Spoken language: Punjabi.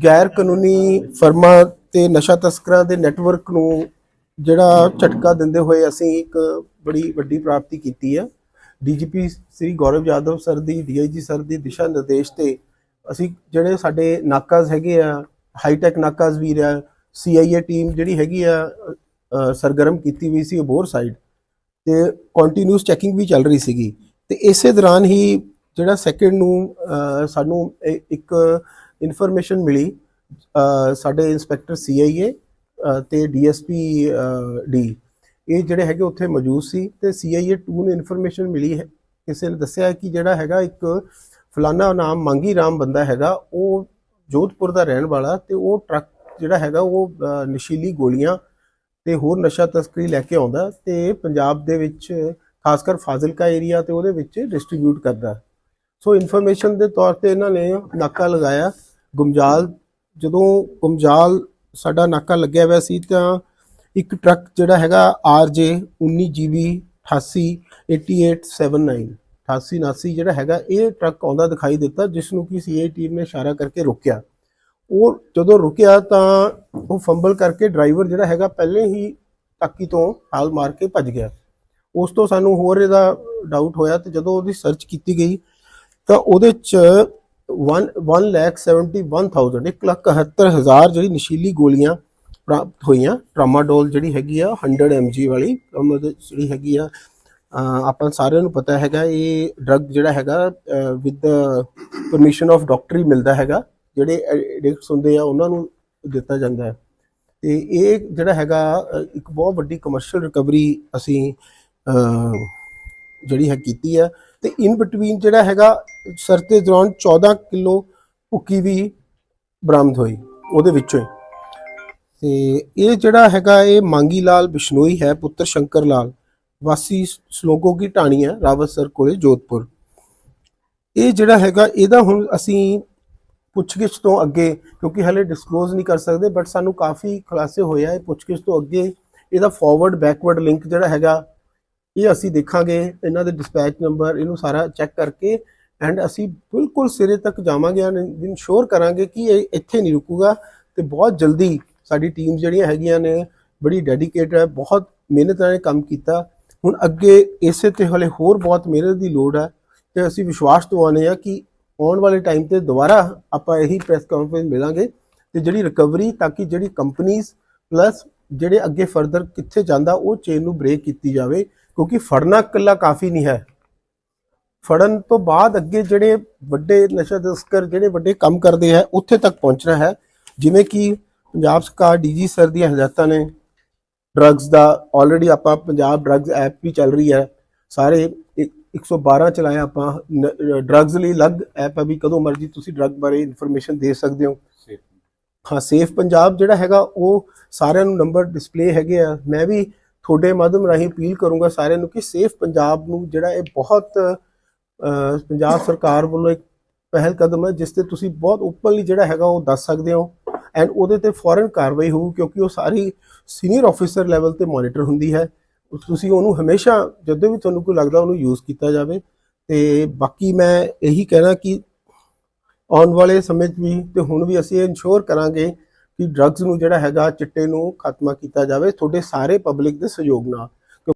ਗੈਰ ਕਾਨੂੰਨੀ ਫਰਮਾਂ ਤੇ ਨਸ਼ਾ ਤਸਕਰਾਂ ਦੇ ਨੈਟਵਰਕ ਨੂੰ ਜਿਹੜਾ ਝਟਕਾ ਦਿੰਦੇ ਹੋਏ ਅਸੀਂ ਇੱਕ ਬੜੀ ਵੱਡੀ ਪ੍ਰਾਪਤੀ ਕੀਤੀ ਹੈ ਡੀਜੀਪੀ ਸ੍ਰੀ ਗੌਰਵ ਯਾਦਵ ਸਰ ਦੀ ਡੀਆਈਜੀ ਸਰ ਦੀ ਦਿਸ਼ਾ ਨਿਰਦੇਸ਼ ਤੇ ਅਸੀਂ ਜਿਹੜੇ ਸਾਡੇ ਨਾਕਾਜ਼ ਹੈਗੇ ਆ, ਹਾਈਟੈਕ ਨਾਕਾਜ਼ ਵੀ ਰਿਹਾ ਸੀਆਈਏ ਟੀਮ ਜਿਹੜੀ ਹੈਗੀ ਆ ਸਰਗਰਮ ਕੀਤੀ ਹੋਈ ਸੀ ਅਬੋਰ ਸਾਈਡ ਤੇ ਕੰਟੀਨਿਊਸ ਚੈਕਿੰਗ ਵੀ ਚੱਲ ਰਹੀ ਸੀਗੀ। ਤੇ ਇਸੇ ਦੌਰਾਨ ਹੀ ਜਿਹੜਾ ਸੈਕਿੰਡ ਨੂੰ ਸਾਨੂੰ ਇੱਕ ਇਨਫੋਰਮੇਸ਼ਨ ਮਿਲੀ ਸਾਡੇ ਇੰਸਪੈਕਟਰ ਸੀਆਈਏ ਤੇ ਡੀਐਸਪੀ ਡੀ। ਇਹ ਜਿਹੜੇ ਹੈਗੇ ਉੱਥੇ ਮੌਜੂਦ ਸੀ ਤੇ ਸੀਆਈਏ 2 ਨੂੰ ਇਨਫੋਰਮੇਸ਼ਨ ਮਿਲੀ ਹੈ। ਕਿਸੇ ਨੇ ਦੱਸਿਆ ਕਿ ਜਿਹੜਾ ਹੈਗਾ ਇੱਕ ਫਲਾਨਾ ਨਾਮ ਮੰਗੀ ਰਾਮ ਬੰਦਾ ਹੈਗਾ, ਉਹ ਜੋਧਪੁਰ ਦਾ ਰਹਿਣ ਵਾਲਾ ਤੇ ਉਹ ਟਰੱਕ ਜਿਹੜਾ ਹੈਗਾ ਉਹ ਨਸ਼ੀਲੀ ਗੋਲੀਆਂ ਤੇ ਹੋਰ ਨਸ਼ਾ ਤਸਕਰੀ ਲੈ ਕੇ ਆਉਂਦਾ ਤੇ ਪੰਜਾਬ ਦੇ ਵਿੱਚ ਖਾਸ ਕਰ ਫਾਜ਼ਿਲਕਾ ਏਰੀਆ ਤੇ ਉਹਦੇ ਵਿੱਚ ਡਿਸਟ੍ਰੀਬਿਊਟ ਕਰਦਾ। ਸੋ ਇਨਫੋਰਮੇਸ਼ਨ ਦੇ ਤੌਰ ਤੇ ਇਹਨਾਂ ਨੇ ਨਾਕਾ ਲਗਾਇਆ ਗੁਮਜਾਲ ਜਦੋਂ ਗੁਮਜਾਲ ਸਾਡਾ ਨਾਕਾ ਲੱਗਿਆ ਹੋਇਆ ਸੀ ਤਾਂ ਇੱਕ ਟਰੱਕ ਜਿਹੜਾ ਹੈਗਾ RJ 19GB 888879 8879 ਜਿਹੜਾ ਹੈਗਾ, ਇਹ ਟਰੱਕ ਆਉਂਦਾ ਦਿਖਾਈ ਦਿੱਤਾ, ਜਿਸ ਨੂੰ ਕਿ ਸੀਏ ਟੀਮ ਨੇ ਇਸ਼ਾਰਾ ਕਰਕੇ ਰੋਕਿਆ। ਉਹ ਜਦੋਂ ਰੁਕਿਆ ਤਾਂ ਉਹ ਫੰਬਲ ਕਰਕੇ ਡਰਾਈਵਰ ਜਿਹੜਾ ਹੈਗਾ ਪਹਿਲੇ ਹੀ ਟਾਕੀ ਤੋਂ ਹਾਲ ਮਾਰ ਕੇ ਭੱਜ ਗਿਆ। ਉਸ ਤੋਂ ਸਾਨੂੰ ਹੋਰ ਇਹਦਾ ਡਾਊਟ ਹੋਇਆ ਤੇ ਜਦੋਂ ਉਹਦੀ ਸਰਚ ਕੀਤੀ ਗਈ ਤਾਂ ਉਹਦੇ ਚ 1 171000 ਇੱਕ ਲੱਖ 71000 ਜਿਹੜੀ ਨਸ਼ੀਲੀ ਗੋਲੀਆਂ ਪ੍ਰਾਪਤ ਹੋਈਆਂ ਟਰਾਮਾਡੋਲ ਜਿਹੜੀ ਹੈਗੀ ਆ 100 mg ਵਾਲੀ ਉਹਦੇ ਜਿਹੜੀ ਹੈਗੀ ਆ ਆਪਾਂ ਸਾਰਿਆਂ ਨੂੰ ਪਤਾ ਹੈਗਾ, ਇਹ ਡਰੱਗ ਜਿਹੜਾ ਹੈਗਾ ਵਿਦ ਪਰਮਿਸ਼ਨ ਆਫ ਡਾਕਟਰ ਹੀ ਮਿਲਦਾ ਹੈਗਾ, ਜਿਹੜੇ ਐਡਿਕਟਸ ਹੁੰਦੇ ਆ, ਉਹਨਾਂ ਨੂੰ ਦਿੱਤਾ ਜਾਂਦਾ ਹੈ। ਤੇ ਇਹ ਜਿਹੜਾ ਹੈਗਾ ਇੱਕ ਬਹੁਤ ਵੱਡੀ ਕਮਰਸ਼ੀਅਲ ਰਿਕਵਰੀ ਅਸੀਂ ਜਿਹੜੀ ਹੈ ਕੀਤੀ ਹੈ। ਤੇ ਇਨ ਬਿਟਵੀਨ ਜਿਹੜਾ ਹੈਗਾ ਸਰਤੇ ਦੌਰਾਨ 14 ਕਿਲੋ ਭੁੱਕੀ ਵੀ ਬਰਾਮਦ ਹੋਈ, ਉਹਦੇ ਵਿੱਚੋਂ ਹੀ। ਤੇ ਇਹ ਜਿਹੜਾ ਹੈਗਾ, ਇਹ ਮੰਗੀ ਲਾਲ ਬਿਸ਼ਨੋਈ ਹੈ, ਪੁੱਤਰ ਸ਼ੰਕਰ ਲਾਲ, ਵਾਸੀ ਸਲੋਗੋ ਕੀ ਢਾਣੀ ਹੈ ਰਾਵਤਸਰ ਕੋਲੇ ਜੋਧਪੁਰ। ਇਹ ਜਿਹੜਾ ਹੈਗਾ, ਇਹਦਾ ਹੁਣ ਅਸੀਂ ਪੁੱਛਗਿੱਛ ਤੋਂ ਅੱਗੇ, ਕਿਉਂਕਿ ਹਲੇ ਡਿਸਕਲੋਜ਼ ਨਹੀਂ ਕਰ ਸਕਦੇ ਬਟ ਸਾਨੂੰ ਕਾਫੀ ਖੁਲਾਸੇ ਹੋਏ ਆ ਇਹ ਪੁੱਛਗਿੱਛ ਤੋਂ ਅੱਗੇ। ਇਹਦਾ ਫਾਰਵਰਡ ਬੈਕਵਰਡ ਲਿੰਕ ਜਿਹੜਾ ਹੈਗਾ ਇਹ ਅਸੀਂ ਦੇਖਾਂਗੇ, ਇਹਨਾਂ ਦੇ ਡਿਸਪੈਚ ਨੰਬਰ ਇਹਨੂੰ ਸਾਰਾ ਚੈੱਕ ਕਰਕੇ ਐਂਡ ਅਸੀਂ ਬਿਲਕੁਲ ਸਿਰੇ ਤੱਕ ਜਾਵਾਂਗੇ ਐਂਡ ਇਨਸ਼ੋਰ ਕਰਾਂਗੇ ਕਿ ਇਹ ਇੱਥੇ ਨਹੀਂ ਰੁਕੂਗਾ ਤੇ ਬਹੁਤ ਜਲਦੀ ਸਾਡੀ ਟੀਮ ਜਿਹੜੀਆਂ ਹੈਗੀਆਂ ਨੇ, ਬੜੀ ਡੈਡੀਕੇਟਡ ਹੈ, ਬਹੁਤ ਮਿਹਨਤ ਨਾਲ ਕੰਮ ਕੀਤਾ। ਹੁਣ ਅੱਗੇ ਇਸੇ ਤੇ ਹਲੇ ਹੋਰ ਬਹੁਤ ਮਿਹਨਤ ਦੀ ਲੋੜ ਹੈ ਤੇ ਅਸੀਂ ਵਿਸ਼ਵਾਸ ਦਿਵਾਉਂਦੇ ਆ ਕਿ ਆਉਣ ਵਾਲੇ ਟਾਈਮ ਤੇ ਦੁਬਾਰਾ ਆਪਾਂ ਇਹੀ ਪ੍ਰੈਸ ਕਾਨਫਰੰਸ ਮਿਲਾਂਗੇ ਤੇ ਜਿਹੜੀ ਰਿਕਵਰੀ ਤਾਂ ਕਿ ਜਿਹੜੀ ਕੰਪਨੀਆਂ ਪਲੱਸ ਜਿਹੜੇ ਅੱਗੇ ਫਰਦਰ ਕਿੱਥੇ ਜਾਂਦਾ ਉਹ ਚੇਨ ਨੂੰ ਬ੍ਰੇਕ ਕੀਤੀ ਜਾਵੇ। ਕਿਉਂਕਿ ਫੜਨਾ ਇਕੱਲਾ ਕਾਫੀ ਨਹੀਂ ਹੈ। ਫੜਨ ਤੋਂ ਬਾਅਦ ਅੱਗੇ ਜਿਹੜੇ ਵੱਡੇ ਨਸ਼ਾ ਤਸਕਰ ਜਿਹੜੇ ਵੱਡੇ ਕੰਮ ਕਰਦੇ ਹੈ ਉੱਥੇ ਤੱਕ ਪਹੁੰਚਣਾ ਹੈ। ਜਿਵੇਂ ਕਿ ਪੰਜਾਬ ਸਰਕਾਰ ਡੀਜੀ ਸਰ ਦੀਆਂ ਹਦਾਇਤਾਂ ਨੇ। ਡਰੱਗਸ ਦਾ ਆਲਰੇਡੀ ਆਪਾਂ ਪੰਜਾਬ ਡਰੱਗਸ ਐਪ ਵੀ ਚੱਲ ਰਹੀ ਹੈ। ਸਾਰੇ ਇੱਕ- 112 ਚਲਾਇਆ ਆਪਾਂ। ਡਰੱਗਸ ਲਈ ਅਲੱਗ ਐਪ ਹੈ ਵੀ ਕਦੋਂ ਮਰਜ਼ੀ ਤੁਸੀਂ ਡਰੱਗ ਬਾਰੇ ਇਨਫੋਰਮੇਸ਼ਨ ਦੇ ਸਕਦੇ ਹੋ। ਹਾਂ ਸੇਫ ਪੰਜਾਬ ਜਿਹੜਾ ਹੈਗਾ ਉਹ ਸਾਰਿਆਂ ਨੂੰ ਨੰਬਰ ਡਿਸਪਲੇ ਹੈਗੇ ਆ। ਮੈਂ ਵੀ ਤੁਹਾਡੇ ਮਾਧਿਅਮ ਰਾਹੀਂ ਅਪੀਲ ਕਰੂੰਗਾ ਸਾਰਿਆਂ ਨੂੰ ਕਿ ਸੇਫ ਪੰਜਾਬ ਨੂੰ ਜਿਹੜਾ ਇਹ ਬਹੁਤ ਪੰਜਾਬ ਸਰਕਾਰ ਵੱਲੋਂ ਇੱਕ ਪਹਿਲ ਕਦਮ ਹੈ, ਜਿਸ ਤੇ ਤੁਸੀਂ ਬਹੁਤ ਓਪਨਲੀ ਜਿਹੜਾ ਹੈਗਾ ਉਹ ਦੱਸ ਸਕਦੇ ਹੋ ਐਂਡ ਉਹਦੇ ਤੇ ਫੌਰਨ ਕਾਰਵਾਈ ਹੋਊ ਕਿਉਂਕਿ ਉਹ ਸਾਰੀ ਸੀਨੀਅਰ ਆਫੀਸਰ ਲੈਵਲ ਤੇ ਮੋਨੀਟਰ ਹੁੰਦੀ ਹੈ। ਤੁਸੀਂ ਉਹਨੂੰ ਹਮੇਸ਼ਾ ਜਦੋਂ ਵੀ ਤੁਹਾਨੂੰ ਕੋਈ ਲੱਗਦਾ ਉਹਨੂੰ ਯੂਜ਼ ਕੀਤਾ ਜਾਵੇ ਤੇ ਬਾਕੀ ਮੈਂ ਇਹੀ ਕਹਿਣਾ ਕਿ ਆਉਣ ਵਾਲੇ ਸਮੇਂ 'ਚ ਵੀ ਤੇ ਹੁਣ ਵੀ ਅਸੀਂ ਇਨਸ਼ੋਰ ਕਰਾਂਗੇ ਕਿ ਡਰੱਗਸ ਨੂੰ ਜਿਹੜਾ ਹੈਗਾ ਚਿੱਟੇ ਨੂੰ ਖਾਤਮਾ ਕੀਤਾ ਜਾਵੇ, ਤੁਹਾਡੇ ਸਾਰੇ ਪਬਲਿਕ ਦੇ ਸਹਿਯੋਗ ਨਾਲ।